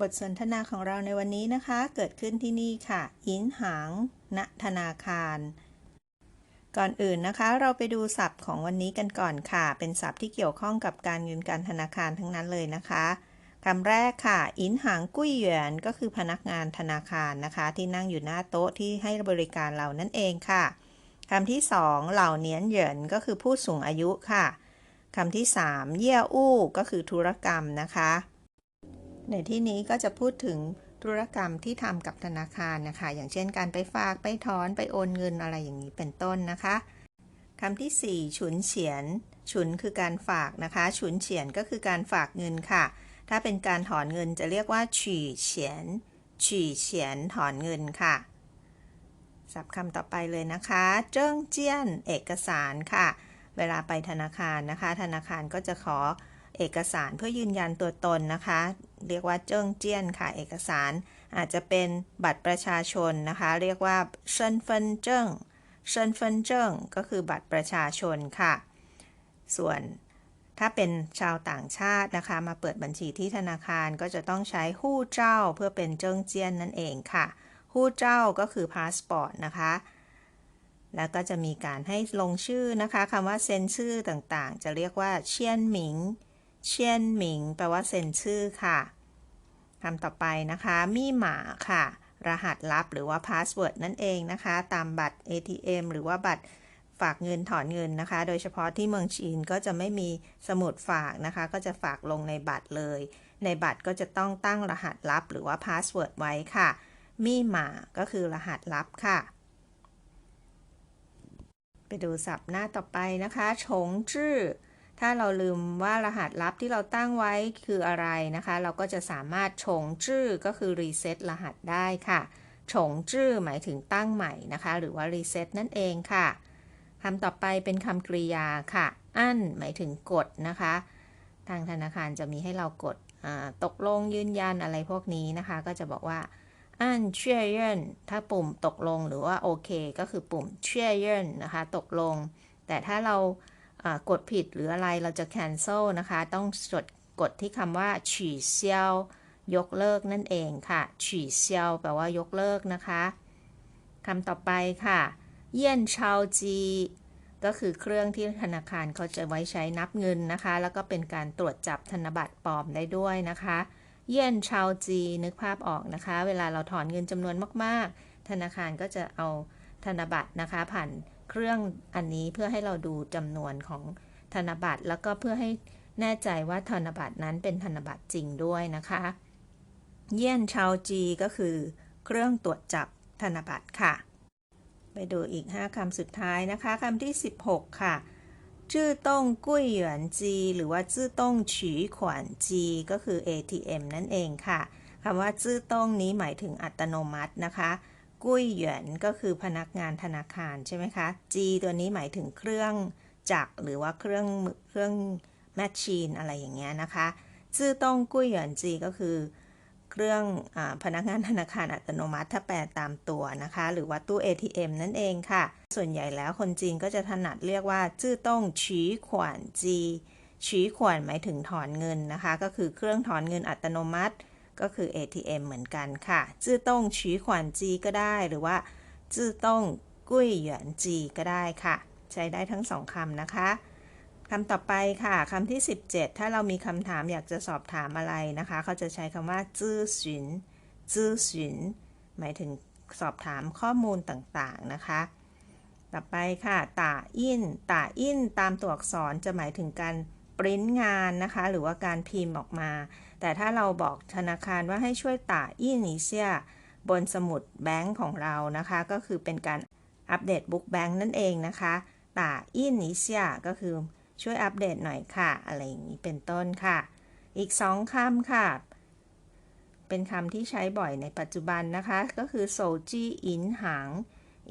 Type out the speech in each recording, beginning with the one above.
บทสนทนาของเราในวันนี้นะคะ เกิดขึ้นที่นี่ค่ะ อินหางณธนาคาร ก่อนอื่นนะคะ เราไปดูศัพท์ของวันนี้กันก่อนค่ะ เป็นศัพท์ที่เกี่ยวข้องกับการเงินการธนาคารทั้งนั้นเลยนะคะคำแรกค่ะอินหางกุ้ยเหวียนก็คือพนักงานธนาคารนะคะ ที่นั่งอยู่หน้าโต๊ะที่ให้บริการเรานั่นเองค่ะคำที่สองเหล่าเนียนเหยินก็คือผู้สูงอายุค่ะคำที่สามเยี่ยอู้ก็คือธุรกรรมนะคะ ในที่นี้ก็จะพูดถึงธุรกรรมที่ทำกับธนาคารนะคะ อย่างเช่นการไปฝากไปถอนไปโอนเงินอะไรอย่างนี้เป็นต้นนะคะคำที่ 4 ฉุนเฉียน ฉุนคือการฝากนะคะ ฉุนเฉียนก็คือการฝากเงินค่ะ ถ้าเป็นการถอนเงินจะเรียกว่าฉี่เฉียนฉี่เฉียนถอนเงินค่ะศัพท์คำต่อไปเลยนะคะ เจิ้งเจี้ยน เอกสารค่ะ เวลาไปธนาคารนะคะ ธนาคารก็จะขอ เอกสารเพื่อยืนยันตัวตนนะคะ เรียกว่าเจิ้งเจี้ยนค่ะ เอกสารอาจจะเป็นบัตรประชาชนนะคะ เรียกว่าเซินเฟินเจิ้งเซินเฟินเจิ้งก็คือบัตรประชาชนค่ะ ส่วนถ้าเป็นชาวต่างชาตินะคะ มาเปิดบัญชีที่ธนาคารก็จะต้องใช้ฮู้เจ้าเพื่อเป็นเจิ้งเจี้ยนนั่นเองค่ะฮู้เจ้าก็คือพาสปอร์ตนะคะแล้วก็จะมีการให้ลงชื่อนะคะคำว่าเซ็นชื่อต่างๆ จะเรียกว่าเชียนหมิง เชียนหมิง แปลว่าเซ็นชื่อค่ะคำต่อไปนะคะ มีหมาค่ะ รหัสลับหรือว่าพาสเวิร์ดนั่นเองนะคะ ตามบัตร ATM หรือว่าบัตรฝากเงินถอนเงินนะคะ โดยเฉพาะที่เมืองจีนก็จะไม่มีสมุดฝากนะคะ ก็จะฝากลงในบัตรเลย ในบัตรก็จะต้องตั้งรหัสลับหรือว่าพาสเวิร์ดไว้ค่ะ มีหมาก็คือรหัสลับค่ะ ไปดูศัพท์หน้าต่อไปนะคะฉงจื้อ ถ้าเราลืมว่ารหัสลับที่เราตั้งไว้คืออะไรนะคะ เราก็จะสามารถฉงจื้อก็คือรีเซ็ตรหัสได้ค่ะฉงจื้อหมายถึงตั้งใหม่นะคะ หรือว่ารีเซ็ตนั่นเองค่ะคำต่อไปเป็นคำกริยาค่ะ อั้นหมายถึงกดนะคะ ทางธนาคารจะมีให้เรากดตกลงยืนยันอะไรพวกนี้นะคะ ก็จะบอกว่าอันเชื่อเยินถ้าปุ่มตกลงหรือว่าโอเค ก็คือปุ่มเชื่อเยินนะคะ ตกลง แต่ถ้าเรา กดผิดหรืออะไรเราจะ cancel นะคะ ต้องจดกดที่คำว่าฉี่เซียวยกเลิกนั่นเองค่ะฉี่เซียวแปลว่ายกเลิกนะคะคำต่อไปค่ะ เยี่ยนชาวจีก็คือเครื่องที่ธนาคารเขาจะไว้ใช้นับเงินนะคะ แล้วก็เป็นการตรวจจับธนบัตรปลอมได้ด้วยนะคะ เยี่ยนชาวจีนึกภาพออกนะคะ เวลาเราถอนเงินจำนวนมาก ๆ ธนาคารก็จะเอาธนบัตรนะคะ ผ่าน เครื่องอันนี้เพื่อให้เราดูจำนวนของธนบัตร แล้วก็เพื่อให้แน่ใจว่าธนบัตรนั้นเป็นธนบัตรจริงด้วยนะคะ เยี่ยนชาวจีก็คือ เครื่องตรวจจับธนบัตรค่ะ ไปดูอีก 5คำสุดท้ายนะคะคำที่ 16 ค่ะจื้อต้งกุ้ยหยวนจีหรือว่าจื้อต้งฉีขวานจีก็คือ ATM นั่นเองค่ะคำว่าจื้อต้งนี้หมายถึงอัตโนมัตินะคะ กุ้ยหยวนก็คือพนักงานธนาคารใช่ไหมคะ จีตัวนี้หมายถึงเครื่องจักรหรือว่าเครื่องเครื่องแมชชีนอะไรอย่างเงี้ยนะคะจื้อต้องกุ้ยหยวนจีก็คือ เครื่องอพนักงานธนาคารอัตโนมัติถ้าแปลตามตัวนะคะ หรือว่าตู้ ATM นั่นเองค่ะ ส่วนใหญ่แล้วคนจีนก็จะถนัดเรียกว่าจื้อต้องฉีขวานจีฉีขวานหมายถึงถอนเงินนะคะ ก็คือเครื่องถอนเงินอัตโนมัติ ก็คือ ATM เหมือนกันค่ะจื้อต้งฉีขวานจีก็ได้หรือว่าจื้อต้งกุ้ยหยียนจีก็ได้ค่ะ ใช้ได้ทั้งสองคำนะคะคำต่อไปค่ะคำที่ 17 ถ้าเรามีคำถามอยากจะสอบถามอะไรนะคะ เขาจะใช้คำว่าจื้อฉินจื้อฉินหมายถึงสอบถามข้อมูลต่างๆนะคะ ต่อไปค่ะตาอินตาอินตามตัวอักษรจะหมายถึงการปริ้นงานนะคะ หรือว่าการพิมพ์ออกมา แต่ถ้าเราบอกธนาคารว่าให้ช่วยต่าอินิเซียบนสมุดแบงค์ของเรานะคะ ก็คือเป็นการอัปเดตบุ๊กแบงค์นั่นเองนะคะต่าอินิเซียก็คือช่วยอัปเดตหน่อยค่ะ อะไรอย่างนี้เป็นต้นค่ะ อีกสองคำค่ะ เป็นคำที่ใช้บ่อยในปัจจุบันนะคะ ก็คือโซจีอินหาง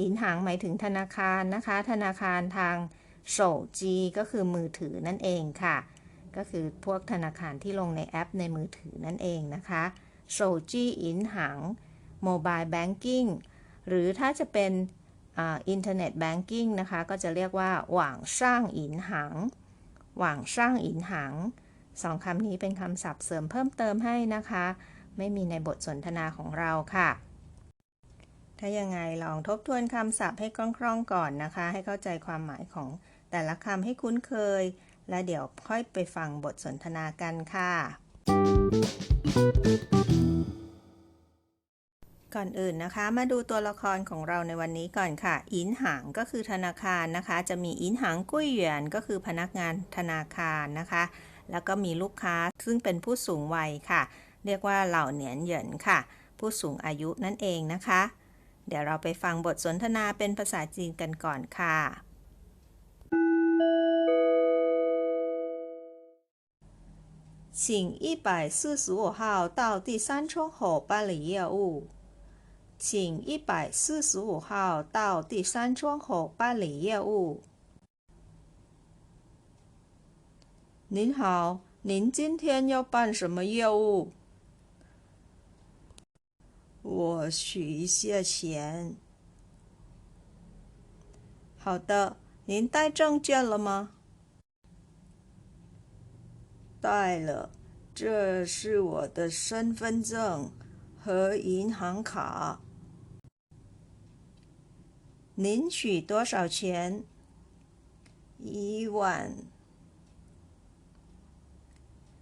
อินหางหมายถึงธนาคารนะคะ ธนาคารทางโซจีก็คือมือถือนั่นเองค่ะ ก็คือพวกธนาคารที่ลงในแอปในมือถือนั่นเองนะคะโซจีอินหางโมบายแบงกิ้งหรือถ้าจะเป็นอินเทอร์เน็ตแบงกิ้งนะคะ ก็จะเรียกว่าหว่างช่างอินหังหว่างช่างอินหังสองคำนี้เป็นคำศัพท์เสริมเพิ่มเติมให้นะคะ ไม่มีในบทสนทนาของเราค่ะ ถ้ายังไงลองทบทวนคำศัพท์ให้คล่องๆก่อนนะคะ ให้เข้าใจความหมายของแต่ละคำให้คุ้นเคย และเดี๋ยวค่อยไปฟังบทสนทนากันค่ะ ก่อนอื่นนะคะ มาดูตัวละครของเราในวันนี้ก่อนค่ะ อินหางก็คือธนาคารนะคะ จะมีอินหางกุ้ยเหวียนก็คือพนักงานธนาคารนะคะ แล้วก็มีลูกค้าซึ่งเป็นผู้สูงวัยค่ะ เรียกว่าเหล่าเหนียนเหยินค่ะ ผู้สูงอายุนั่นเองนะคะ เดี๋ยวเราไปฟังบทสนทนาเป็นภาษาจีนกันก่อนค่ะ 请一百四十五号到第三窗口办理业务。请一百四十五号到第三窗口办理业务。您好，您今天要办什么业务？我取一些钱。好的，您带证件了吗？带了，这是我的身份证和银行卡。您取多少钱？一万。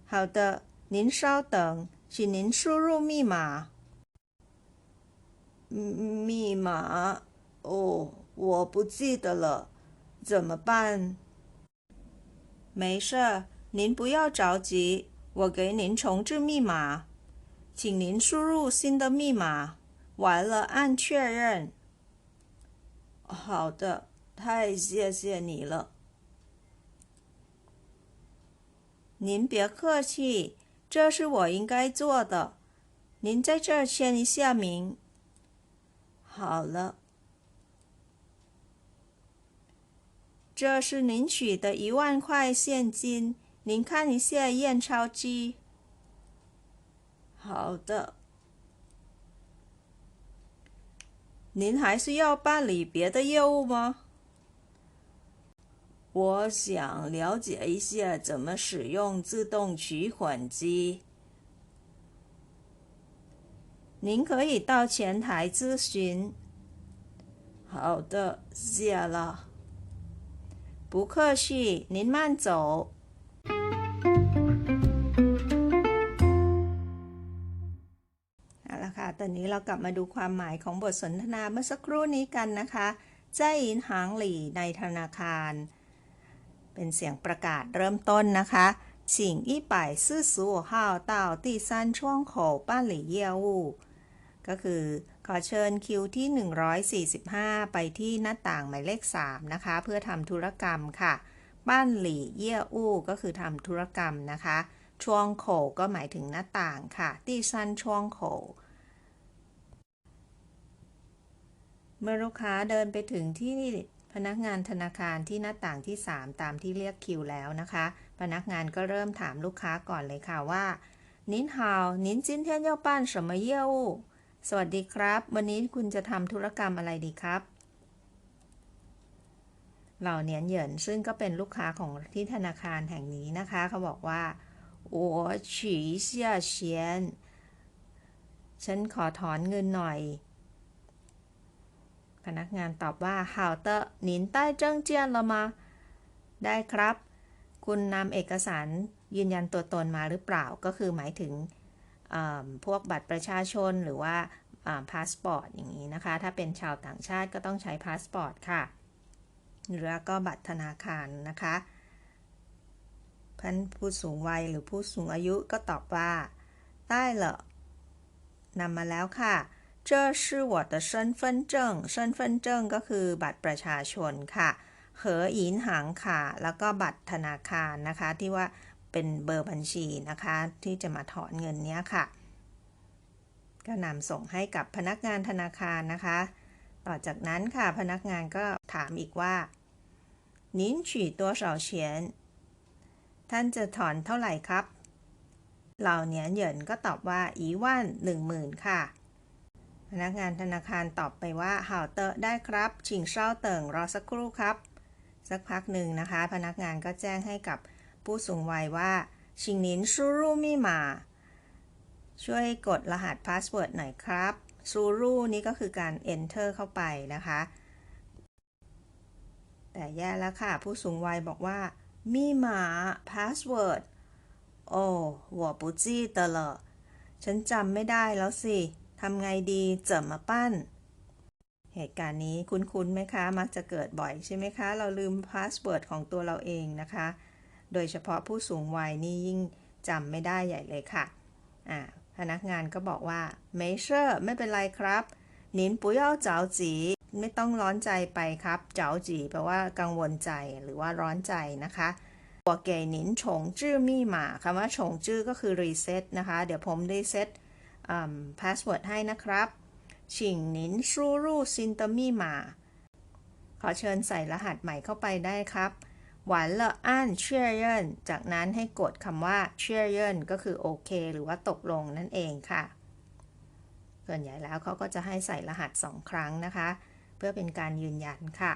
好的，您稍等，请您输入密码。密码？哦，我不记得了，怎么办？没事，您不要着急，我给您重置密码，请您输入新的密码，完了按确认。好的，太谢谢你了。您别客气，这是我应该做的。您在这签一下名。好了，这是您取的一万块现金，您看一下验钞机。好的。您还是要办理别的业务吗？我想了解一下怎么使用自动取款机。您可以到前台咨询。好的，谢了。不客气，您慢走。 อนนี้เรากลับมาดูความหมายของบทสนทนาเมื่อสักครู่นี้กันนะคะใจอินหางหลี่ในธนาคาร เป็นเสียงประกาศเริ่มต้นนะคะ请一百四十五号到第三窗口办理业务ก็คือขอเชิญคิวที่ 145 ไปที่หน้าต่างหมายเลข 3 นะคะ เพื่อทำธุรกรรมค่ะบ้านหลี่เย่อู้ก็คือทำธุรกรรมนะคะ ช่วงโขก็หมายถึงหน้าต่างค่ะที่สั้นช่วงโข เมื่อลูกค้าเดินไปถึงที่พนักงานธนาคารที่หน้าต่างที่ 3 ตามที่เรียกคิวแล้วนะคะ พนักงานก็เริ่มถามลูกค้าก่อนเลยค่ะว่านินฮาวนินจินเทียนเย่าป้าน什么业务สวัสดีครับ วันนี้คุณจะทำธุรกรรมอะไรดีครับ เหล่าเนียนเหยินซึ่งก็เป็นลูกค้าของที่ธนาคารแห่งนี้นะคะ เขาบอกว่า我取一下钱ฉันขอถอนเงินหน่อย พนักงานตอบว่า好的您带证件了吗ได้ครับ คุณนำเอกสารยืนยันตัวตนมาหรือเปล่า ก็คือหมายถึงเอ่อพวกบัตรประชาชนหรือว่าพาสปอร์ตอย่างนี้นะคะ ถ้าเป็นชาวต่างชาติก็ต้องใช้พาสปอร์ตค่ะ หรือก็บัตรธนาคารนะคะพันผู้สูงวัยหรือผู้สูงอายุก็ตอบว่าได้了นำมาแล้วค่ะ 这是我的身份证身份证ก็คือบัตรประชาชนค่ะเหอหยินหางค่ะ แล้วก็บัตรธนาคารนะคะ ที่ว่าเป็นเบอร์บัญชีนะคะ ที่จะมาถอนเงินเนี้ยค่ะ ก็นำส่งให้กับพนักงานธนาคารนะคะ ต่อจากนั้นค่ะ พนักงานก็ถามอีกว่า您取多少钱ท่านจะถอนเท่าไหร่ครับ เหล่าเหนียนเหยินก็ตอบว่าอีว่านหนึ่งหมื่นค่ะ พนักงานธนาคารตอบไปว่าห่าเตอได้ครับ ชิงเช่าเติ่งรอสักครู่ครับ สักพักหนึ่งนะคะ พนักงานก็แจ้งให้กับผู้สูงวัยว่า ชิงนินซูรูมิมา ช่วยกดรหัสพาสเวิร์ดหน่อยครับซูรูนี่ก็คือการ enter เข้าไปนะคะ แต่แย่แล้วค่ะ ผู้สูงวัยบอกว่ามีมาพาสเวิร์ดโอ้หัวปุจี้เตลอฉันจำไม่ได้แล้วสิ ทำไงดีเจิมาปั้น เหตุการณ์นี้คุ้นๆไหมคะ มักจะเกิดบ่อยใช่ไหมคะ เราลืมพาสเวิร์ดของตัวเราเองนะคะ โดยเฉพาะผู้สูงวัยนี่ยิ่งจำไม่ได้ใหญ่เลยค่ะอ่าพนักงานก็บอกว่าไม่เชื่อไม่เป็นไรครับนินปุยเอาเจ้าจี ไม่ต้องร้อนใจไปครับ เจ้าจีแปลว่ากังวลใจหรือว่าร้อนใจนะคะบวกเกยนินฉงจื้อมี่หมาคำว่าฉงจื้อก็คือรีเซ็ตนะคะ เดี๋ยวผมรีเซ็ต พาสเวิร์ดให้นะครับชิงนินซูรูซินเตอร์มี่มา ขอเชิญใส่รหัสใหม่เข้าไปได้ครับ หวานละอ่นเชื่อเยนจากนั้นให้กดคำว่าเชื่อเยนก็คือโอเค หรือว่าตกลงนั่นเองค่ะส่วนใหญ่แล้วเขาก็จะให้ใส่รหัสสองครั้งนะคะ เพื่อเป็นการยืนยันค่ะ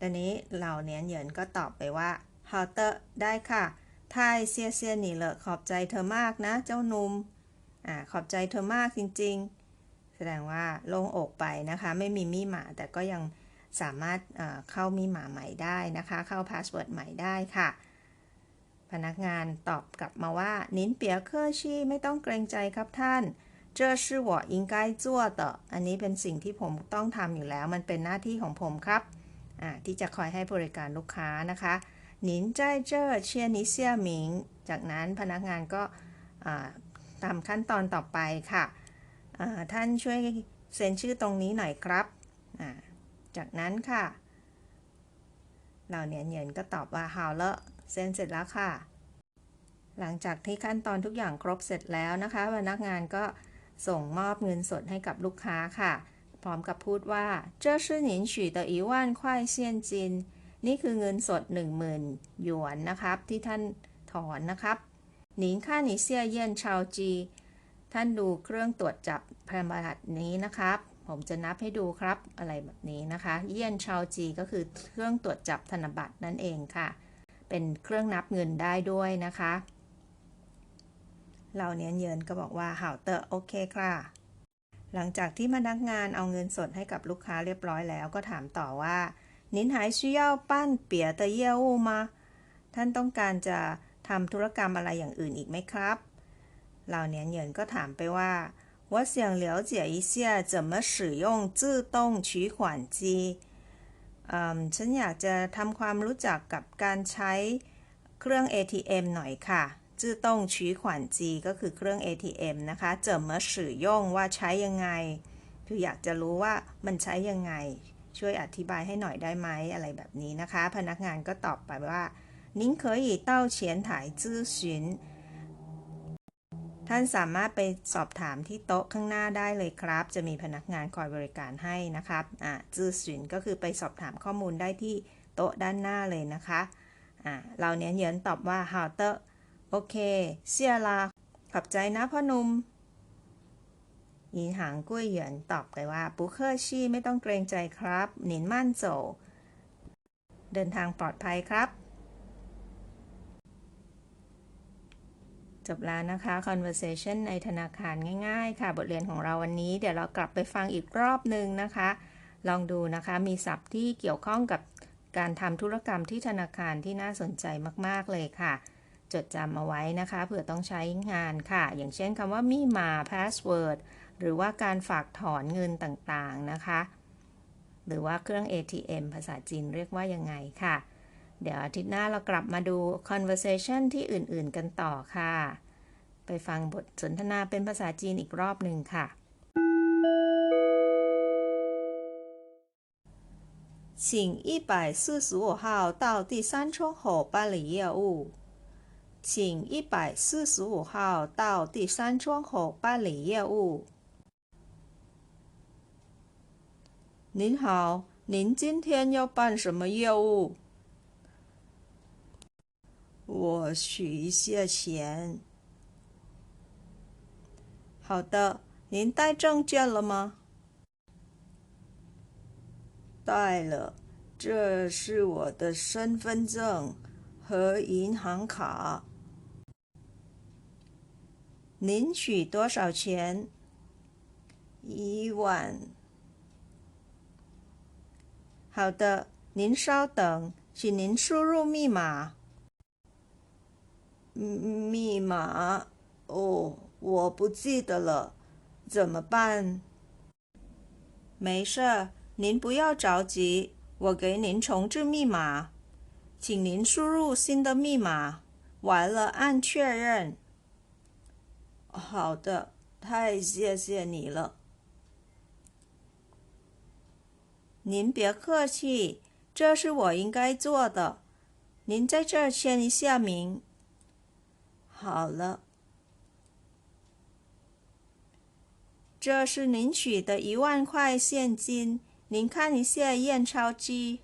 ตอนนี้เราเนียนเยินก็ตอบไปว่าฮอเตอร์ได้ค่ะไทยเซียเซียนี่เลอขอบใจเธอมากนะ เจ้านุ่ม อขอบใจเธอมากจริง ๆ แสดงว่าโล่งอกไปนะคะ ไม่มีมีหมาแต่ก็ยังสามารถเข้ามีหมาใหม่ได้นะคะ เข้าพาสเวิร์ดใหม่ได้ค่ะ พนักงานตอบกลับมาว่านินเปียเคอร์ชีไม่ต้องเกรงใจครับท่านเจอชื่อวออิงไกจั่วต่ออันนี้เป็นสิ่งที่ผมต้องทำอยู่แล้ว มันเป็นหน้าที่ของผมครับ ที่จะคอยให้บริการลูกค้านะคะหนินใจเจอเชียนิเซียหมิง จากนั้นพนักงานก็ ตามขั้นตอนต่อไปค่ะ ท่านช่วยเซ็นชื่อตรงนี้หน่อยครับ จากนั้นค่ะ เราเนียนเยนก็ตอบว่าฮาวเลอเซ็นเสร็จแล้วค่ะ หลังจากที่ขั้นตอนทุกอย่างครบเสร็จแล้วนะคะพนักงานก็ส่งมอบเงินสดให้กับลูกค้าค่ะ พร้อมกับพูดว่าเจ้าชื่อหนินฉีเตออีว่านควาเซียนจิน นี่คือเงินสด 10,000หยวนนะครับ ที่ท่านถอนนะครับ หนิงค่าหนีเซียเยียนชาวจี ท่านดูเครื่องตรวจจับพลังรัดนี้นะครับ ผมจะนับให้ดูครับอะไรแบบนี้นะคะ เยียนชาวจีก็คือเครื่องตรวจจับธนบัตรนั่นเองค่ะ เป็นเครื่องนับเงินได้ด้วยนะคะ เราเนียนเยินก็บอกว่าเห่าเตอร์โอเคค่ะหลังจากที่พนักงานเอาเงินสดให้กับลูกค้าเรียบร้อยแล้วก็ถามต่อว่านินหาย需要ปั้นเปียเตเย่มา ท่านต้องการจะ ทำธุรกรรมอะไรอย่างอื่นอีกไหมครับเหล่าเนียนเหยินก็ถามไปว่า我想了解一下怎么使用自动取款机ฉันอยากจะทำความรู้จักกับการใช้เครื่อง ATM หน่อยค่ะ自动取款机ก็คือเครื่อง ATM นะคะ怎么使用ว่าใช้ยังไง คืออยากจะรู้ว่ามันใช้ยังไงช่วยอธิบายให้หน่อยได้ไหมอะไรแบบนี้นะคะ พนักงานก็ตอบไปว่า 您可以到前台咨询ท่านสามารถไปสอบถามที่โต๊ะข้างหน้าได้เลยครับ จะมีพนักงานคอยบริการให้นะครับอ่าจื้อสินก็คือไปสอบถามข้อมูลได้ที่โต๊ะด้านหน้าเลยนะคะอ่าเราเนี้ยเยินตอบว่าฮาวเตอร์โอเคเสียลาขอบใจนะพ่อหนุ่มยินหางกุ้ยเหยินตอบไปว่าปุเคอร์ชี่ไม่ต้องเกรงใจครับ หนินมั่นโจเดินทางปลอดภัยครับ จบแล้วนะคะ conversation ในธนาคารง่าย ๆ ค่ะ บทเรียนของเราวันนี้ เดี๋ยวเรากลับไปฟังอีกรอบหนึ่งนะคะ ลองดูนะคะ มีศัพท์ที่เกี่ยวข้องกับการทำธุรกรรมที่ธนาคารที่น่าสนใจมากๆเลยค่ะ จดจำเอาไว้นะคะเผื่อต้องใช้งานค่ะ อย่างเช่นคำว่ามีมา password หรือว่าการฝากถอนเงินต่างๆนะคะ หรือว่าเครื่อง ATM ภาษาจีนเรียกว่ายังไงค่ะ เดี๋ยวอาทิตย์หน้าเรากลับมาดู conversation ที่อื่นๆกันต่อค่ะ ไปฟังบทสนทนาเป็นภาษาจีนอีกรอบหนึ่งค่ะ 请一百四十五号到第三窗口办理业务。请一百四十五号到第三窗口办理业务。您好，您今天要办什么业务？ 我取一些钱。好的，您带证件了吗？带了，这是我的身份证和银行卡。您取多少钱？一万。好的，您稍等，请您输入密码。密码？哦，我不记得了，怎么办？没事，您不要着急，我给您重置密码，请您输入新的密码，完了按确认。好的，太谢谢你了。您别客气，这是我应该做的。您在这签一下名。好了，这是您取的一万块现金，您看一下验钞机。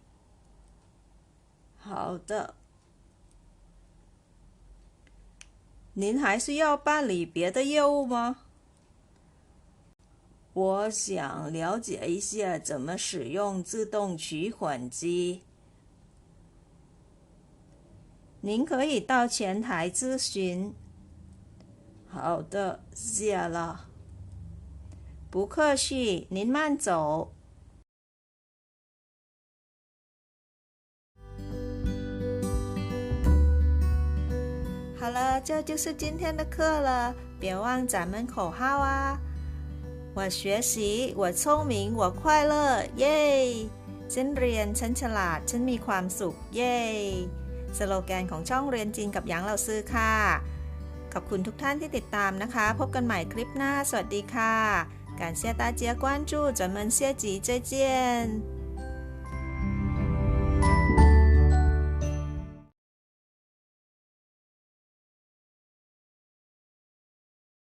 好的。您还是要办理别的业务吗？我想了解一下怎么使用自动取款机。您可以到前台咨询。好的，谢了。不客气，您慢走。好了，这就是今天的课了，别忘咱们口号啊！我学习，我聪明，我快乐，เย้ฉันเรียน ฉันฉลาด ฉันมีความสุข เย้ สโลแกนของช่องเรียนจีนกับหยางเหล่าซื้อค่ะ ขอบคุณทุกท่านที่ติดตามนะคะ พบกันใหม่คลิปหน้า สวัสดีค่ะการเสียตาเจียกวนจู้จนเมินเสียจีเจียเจียน